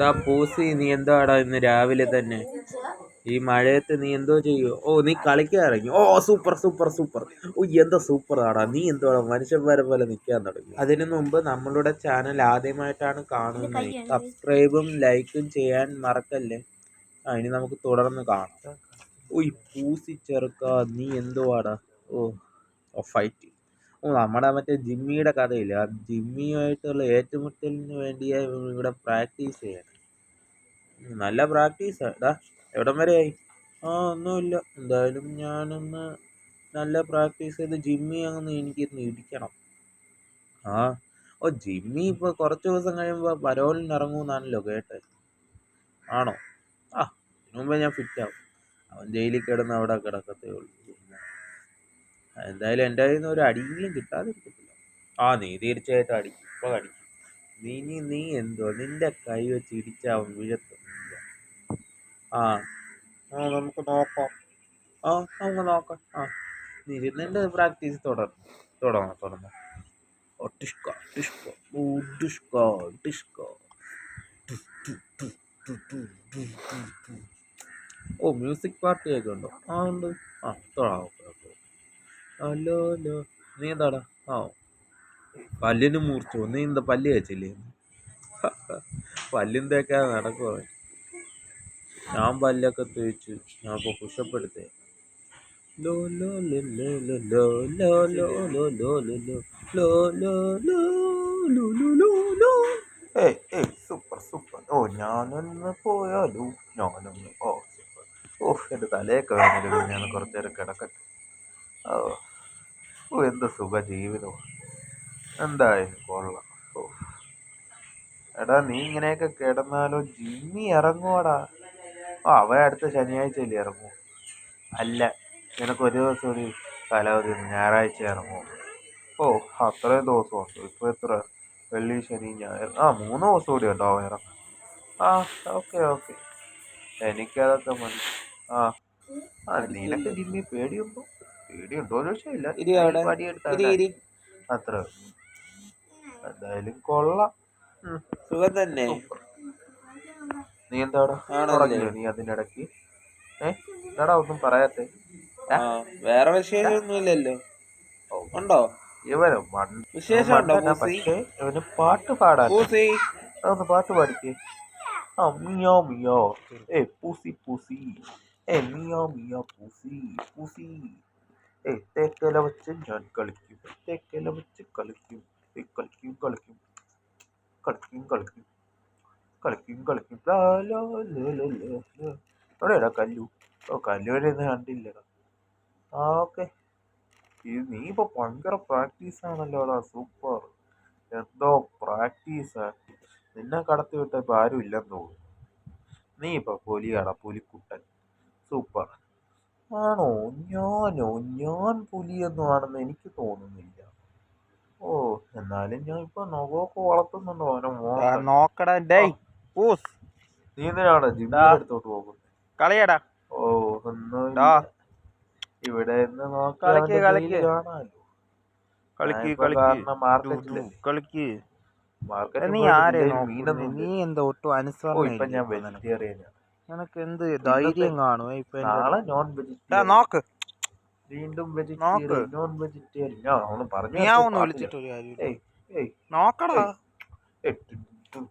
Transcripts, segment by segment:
ദാ പൂസി നീ എന്താടാ ഇന്ന് രാവിലെ തന്നെ? ഈ മഴയത്ത് നീ എന്തോ ചെയ്യോ ഓ നീ കളിക്കാൻ ഇറങ്ങി. ഓ സൂപ്പർ സൂപ്പർ സൂപ്പർ. ഓ എന്താ സൂപ്പർ ആടാ നീ എന്തോടാ മനുഷ്യന്മാരെ പോലെ നിൽക്കാൻ തുടങ്ങി. അതിനു മുമ്പ് നമ്മളുടെ ചാനൽ ആദ്യമായിട്ടാണ് കാണുന്നത്. സബ്സ്ക്രൈബും ലൈക്കും ചെയ്യാൻ മറക്കല്ലേ? ആ ഇനി നമുക്ക് തുടർന്ന് കാണാം. ഓ ഈ പൂസി ചെറുക്ക നീ എന്തോ ആടാ ഓ ഓ ഫൈറ്റ് ഓ നമ്മുടെ മറ്റേ ജിമ്മിയുടെ കഥയില്ലേ? ആ ജിമ്മിയുമായിട്ടുള്ള ഏറ്റുമുട്ടലിന് വേണ്ടിയാണ് ഇവിടെ പ്രാക്ടീസ് ചെയ്യണം നല്ല പ്രാക്ടീസാ. എടാ എവിടം വരെയായി ആ ഒന്നുമില്ല എന്തായാലും ഞാനൊന്ന് നല്ല പ്രാക്ടീസ് ചെയ്ത് ജിമ്മി അങ്ങ് എനിക്കൊന്ന് ഇടിക്കണം ആ ഓ ജിമ്മി ഇപ്പോൾ കുറച്ച് ദിവസം കഴിയുമ്പോൾ പരോലിന് ഇറങ്ങുമെന്നാണല്ലോ കേട്ടത്. ആണോ? ആ ഇതിനു മുമ്പേ ഞാൻ ഫിറ്റ് ആവും അവൻ ജയിലിൽ കിടന്ന് അവിടെ കിടക്കത്തേ ഉള്ളൂ. എന്തായാലും എന്റെ കയ്യിൽ നിന്ന് ഒരു അടിയെങ്കിലും കിട്ടാതിരിക്കത്തില്ല. ആ നീ തീർച്ചയായിട്ടും അടി. ഇപ്പോൾ അടിക്കും നീ നീ എന്തോ നിന്റെ കൈ വെച്ച് ഇടിച്ചാൽ അവൻ വീഴത്തൊന്നുമില്ല ആ. ആ നമുക്ക് നോക്കാം. ആ നമുക്ക് നോക്കാം. ആ. നീ നിന്റെ പ്രാക്ടീസ് തുടർന്നു തുടങ്ങാം തുടങ്ങാം. ഓ ടിഷ്ക ടിഷ്ക. ഓ ടിഷ്ക ടിഷ്ക. ഓ മ്യൂസിക് പാർട്ടിയൊക്കെ ഉണ്ടോ? ആ ഉണ്ട്. ആ തുടങ്ങാം ഓക്കെ ഓക്കെ. ഹലോ ഹലോ നീ എന്താടാ? ആ പല്ലിന് മൂർച്ച ഒന്ന് ഇന്ന് പല്ല് വെച്ചില്ലേ പല്ലും തേക്കാതെ നടക്കുക. ഞാൻ പല്ലൊക്കെ തേച്ച് ഞാൻ ഇപ്പോൾ പുഷപ്പെടുത്തേ ലോ ലോ ലോ ലോ ലോ ലോ ലോ ലോ ലോ ലോ ലോ ലോ ലോ ലോ ലോ ലോ ഏയ് ഏയ് സൂപ്പർ സൂപ്പർ ഓ ഞാനൊന്ന് പോയാലോ ഞാനൊന്ന് ഓ സൂപ്പർ ഓ എന്റെ തലയൊക്കെ വേണമെങ്കിൽ ഞാൻ കുറച്ചേരം കിടക്കട്ടെ ഓ ഓ എന്ത് സുഖ ജീവിതം എന്തായാലും കൊള്ളാം. എടാ നീ ഇങ്ങനെയൊക്കെ കിടന്നാലോ? ജിമ്മി ഇറങ്ങുവാടാ. ഓ അവൻ അടുത്ത ശനിയാഴ്ച അല്ലേ ഇറങ്ങൂ. അല്ല നിനക്ക് ഒരു ദിവസം ഒരു കാലാവധി. ഞായറാഴ്ച ഇറങ്ങൂ. ഓ അത്രയും ദിവസമുണ്ട്. ഇപ്പോൾ എത്ര? വെള്ളി ശനി ഞായർ. ആ മൂന്ന് ദിവസം കൂടി ഉണ്ടോ അവൻ ഇറങ്ങാൻ? ആ ഓക്കെ ഓക്കെ. എനിക്കതൊക്കെ മതി. ആ. ആ നിനക്ക് ജിമ്മി പേടിയുണ്ടോ? പേടിയുണ്ടോ? എന്ന് ചോദിച്ചാൽ ഇല്ല അത്ര എന്തായാലും കൊള്ളാം. സുഖം തന്നെ. നീ എന്താടാ? നീ അതിന്റെ ഇടയ്ക്ക് എന്താടാ ഒന്നും പറയാത്തെ? വേറെ വിശേഷമൊന്നുമില്ലല്ലോ ഉണ്ടോ? ഇവന് വിശേഷം ഉണ്ടോ മണ്ടനാ, പക്ഷേ ഇവന് പാട്ട് പാടാൻ പൂസി? അതൊന്ന് പാട്ട് പാടിക്കേ. ആ മിയോ മിയോ. ഏ പൂസി പൂസി. ഏ മിയോ മിയോ പൂസി പൂസി. ഏ തേക്കല വെച്ച് ഞാൻ കളിക്കും. തേക്കല വെച്ച് കളിക്കും. കളിക്കും കളിക്കും കളിക്കും കളിക്കും കളിക്കും കളിക്കും. എവിടെയാടാ കല്ലു ഓ കല്ലുവരെ ഒന്നും കണ്ടില്ലടാ ആ ഓക്കെ ഇത് നീ ഇപ്പൊ ഭയങ്കര പ്രാക്ടീസ് ആണല്ലോടാ സൂപ്പർ എന്തോ പ്രാക്ടീസ് നിന്നെ കടത്തി വിട്ട ഇപ്പൊ ആരും ഇല്ലെന്ന് തോന്നുന്നു നീ ഇപ്പൊ പുലിയാടാ പുലിക്കുട്ടൻ സൂപ്പർ ആണോ ഞാനോ ഞാൻ പുലിയൊന്നും ആണെന്ന് എനിക്ക് തോന്നുന്നില്ല ഓ എന്നാലും ഞാൻ ഇപ്പൊ നോക്ക് വളർത്തുന്നുണ്ടോ? അവനെ നോക്കടാ ഡേയ് നീ എന്തിനാണ് ജിമ്മിന്റെ അടുത്തോട്ട് കളിയടാ. ഓ ഒന്നും ഇവിടെ നിന്ന് കളിക്ക് നീ എന്താ നിനക്ക്. എന്ത് ധൈര്യം കാണും ഇപ്പൊ നോക്ക്. വീണ്ടും നോൺ പറഞ്ഞു ഞാൻ ഒരു നോക്കടാ.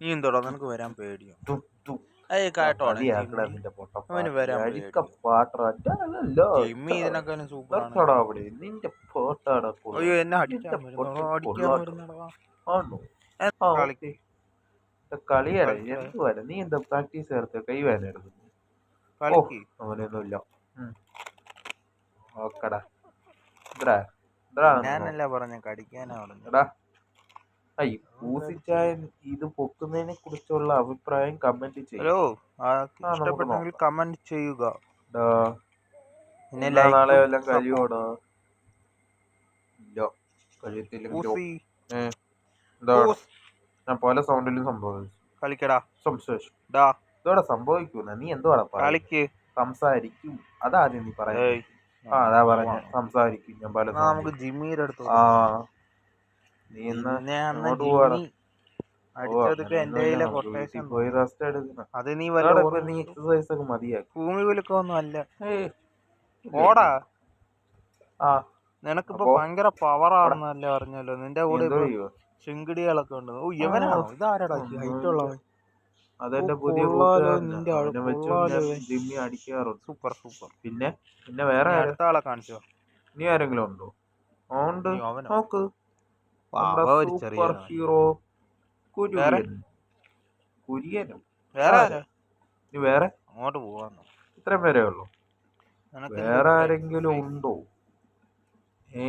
നീ നിനക്ക് വരാൻ പേടിയോ? നിന്റെ പാട്ടാടാ. അയ്യോ എന്നെ നീ എന്താ പ്രാക്ടീസ് ചേർത്ത് കൈ വേദന എടുക്കുന്നു ഞാനല്ല ഇത് പൊക്കുന്നതിനെ കുറിച്ചുള്ള അഭിപ്രായം കമന്റ് ഹലോ ഇഷ്ടപ്പെട്ടെങ്കിൽ കമന്റ് ചെയ്യുക. നാളെ ഞാൻ പല സൗണ്ടിലും സംഭവിച്ചു. സംഭവിക്കൂല. നീ എന്തോടാ കളിക്ക്. സംസാരിക്കും. അതാദ്യം നീ പറയാ. ആ അതാ പറഞ്ഞ. സംസാരിക്കും ഞാൻ പല നമുക്ക് ജിമ്മിയുടെ അടുത്ത് ആ. നീ അങ്ങോട്ട് പോയി റെസ്റ്റ് എടുക്കണം. അത് നീ നീ എക്സസൈസ് ഒക്കെ മതിയാക്കി. ഭൂമി കുലുക്കൊന്നും അല്ല. ഓടാ ആ. നിനക്കിപ്പോ? ഭയങ്കര പവർ ആണെന്നല്ലേ പറഞ്ഞല്ലോ. നിന്റെ കൂടെ ശിങ്കിടികളൊക്കെ ഉണ്ട്. ഓ ഇവനാണോ? ഇതാരടാ? ഹൈറ്റ് ഉള്ളവൻ. അതെന്റെ പുതിയ കൂട്ടുകാരനാ. വെച്ച് ഞാൻ ജിമ്മി അടിക്കാറുണ്ട്. Super super. പിന്നെ പിന്നെ വേറെ? അടുത്ത ആളെ കാണിച്ചോ? ഇനി ആരെങ്കിലും ഉണ്ടോ? ഉണ്ട്. നീ നോക്ക്. സൂപ്പർ ഹീറോ കുര്യനും. കുര്യൻ കുര്യനോ. വേറെ നീ വേറെ? അങ്ങോട്ട് പോവാന്ന്? ഇത്രയും പേരേ ഉള്ളൂ. വേറെ ആരെങ്കിലും ഉണ്ടോ? ഏ?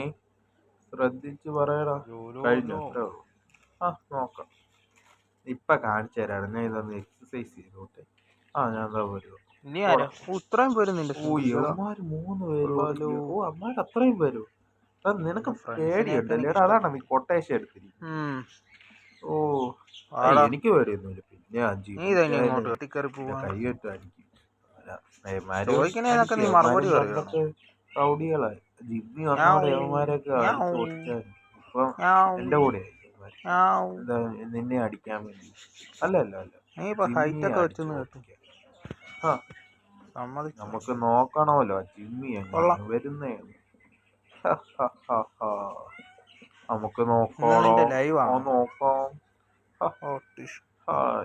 ശ്രദ്ധിച്ച് പറയടാ. കഴിഞ്ഞു. നോ. അത്രേ ഉള്ളൂ. ആ നോക്കാം. ഇപ്പൊ കാണിച്ചു തരാണ് ഞാൻ ഇതൊന്ന് എക്സസൈസ് ചെയ്തോട്ടെ. ആ ഞാൻ എന്താ വരുമോ ഇനി ആരാ? ഓ, ഇത്രയും പേര് നിന്റെ ഓ ശിങ്കിടികളാ. മൂന്ന് പേരോ ഓ അമ്മാര് അത്രയും പേരോ? എടാ, നിനക്ക് പേടിയുണ്ടല്ലേ? എടാ അതാണ് നീ കൊട്ടേഷൻ എടുത്തിരിക്കുന്നത് ഉം. ഓ ആ, ആടാ. എനിക്ക് പേടിയൊന്നുമില്ല. പിന്നെ അഞ്ചു നീ തന്നെ ഇങ്ങോട്ട് കെട്ടിക്കറി പോവാ നീ മറുപടി പറയണം. ജിമ്മി ഞാ- വന്നോടെ യവന്മാരൊക്കെ ഞാ- അടിച്ച് ഇപ്പൊ എന്റെ നിന്നെ അടിക്കാൻ വേണ്ടി. അല്ല അല്ല അല്ല. നീ ഇപ്പൊ ഹൈറ്റ് ഒക്കെ വെച്ചെന്ന് കേട്ടു ആ. നമുക്ക് നോക്കണമല്ലോ ജിമ്മി. വരുന്നേ. നമുക്ക് നോക്കാണോ? നോക്കാം.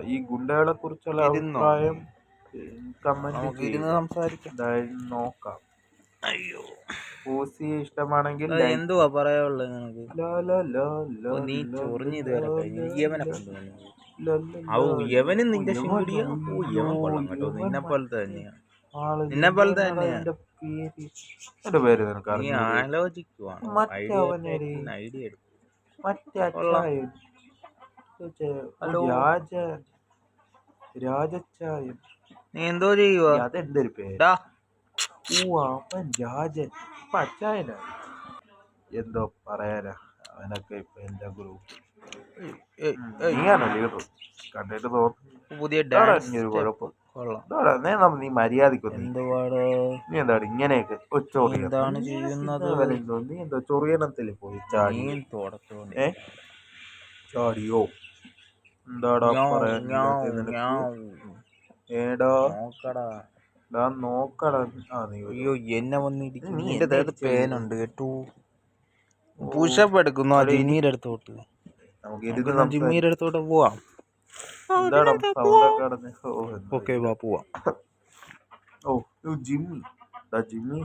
ഈ ഗുണ്ടകളെ കുറിച്ചുള്ള? അഭിപ്രായം കമന്റ് നോക്കാം. അയ്യോ. പൂസി ഇഷ്ടമാണെങ്കിൽ അത് എന്തുവാ പറയാനുള്ളത് നിനക്ക്? നീ ചൊറിഞ്ഞ് ഇതുവരെ കഴിഞ്ഞു യവനെ കൊണ്ടുവന്നു. ഔ യവനും നിന്റെ ഓ, ശിങ്കിടിയ? ഓ യവൻ കൊള്ളാം കേട്ടോ. നിന്നെ പോലത്തെ തന്നെയാ. നിന്നെ പോലത്തെ തന്നെയാ. എന്റെ പേര്. നിനക്ക് നീ? ആലോചിക്കുവാണ്. ഐഡിയ എടുക്കും. രാജ രാജച്ചായൻ. നീ എന്തോ ചെയ്യുവാ? അതെന്തൊരു പേര്? അവൻ രാജൻ. ഇപ്പൊ അച്ചായനാ എന്തോ പറയാനാ? അവനൊക്കെ ഇപ്പൊ എന്റെ ഗ്രൂപ്പ്. നീയാണോ ലീഡർ കണ്ടിട്ട് തോന്നുന്നു പുതിയ ഇതാടാ ഡാൻസ് ഇനി ഒരു സ്റ്റെപ്പ് കുഴപ്പം. കൊള്ളാം. ഇതാടാ നേ നമ്മ നീ മര്യാദക്കൊന്നും എന്തുവാടോ? നീ എന്താണ് ഇങ്ങനെയൊക്കെ നീ ചൊറിയണം? എന്താണ് ചെയ്യുന്നത്? നീ എന്തോ ചൊറിയണത്തിൽ പോയി ചാടി? നീ തുടച്ചോണ്ട് ഏ? ചാടിയോ? എന്താടാ ഞാ- പറയാൻ ഞാ- നിനക്ക് ഞാ- ഏടാ? നോക്കടാ. ഡാ നോക്കടാ. ആ നീ അയ്യോ എന്നെ വന്നിരിക്കും നീ നിന്റെ തേർഡ് ദേഹത്ത് പേൻ പേനുണ്ട് കേട്ടോ. പുഷപ്പ് എടുക്കുന്നു. ആ ജിമ്മിയുടെ അടുത്തോട്ട്. നമുക്ക് അടുത്തോട്ട് പോവാം. ഓക്കെ വാ പോവാം. ഓ ജിമ്മി. ജിമ്മി?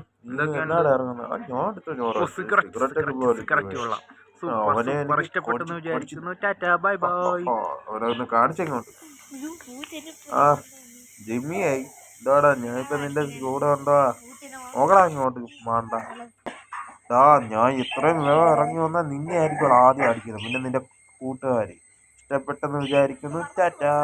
എന്നാടാ ഇറങ്ങുന്നത് ഞാൻ എടുത്ത ചോറ് സിഗരറ്റ്, പോലെ അവനെ കാണിച്ചെങ്ങോട്ട് ആ ജിമ്മിയായി. ഇതാടാ ഞാൻ ഇപ്പൊ നിന്റെ കൂടെ ഉണ്ടോ? നോക്കടാ ഇങ്ങോട്ട് മാണ്ട ഇതാ ഞാൻ ഇത്രയും വേഗം ഇറങ്ങി വന്നാൽ നിന്നെ ആയിരിക്കും ആദ്യം അടിക്കുന്നത്. പിന്നെ നിന്റെ കൂട്ടുകാർ ഇഷ്ടപ്പെട്ടെന്ന് വിചാരിക്കുന്നു. ടാറ്റാ.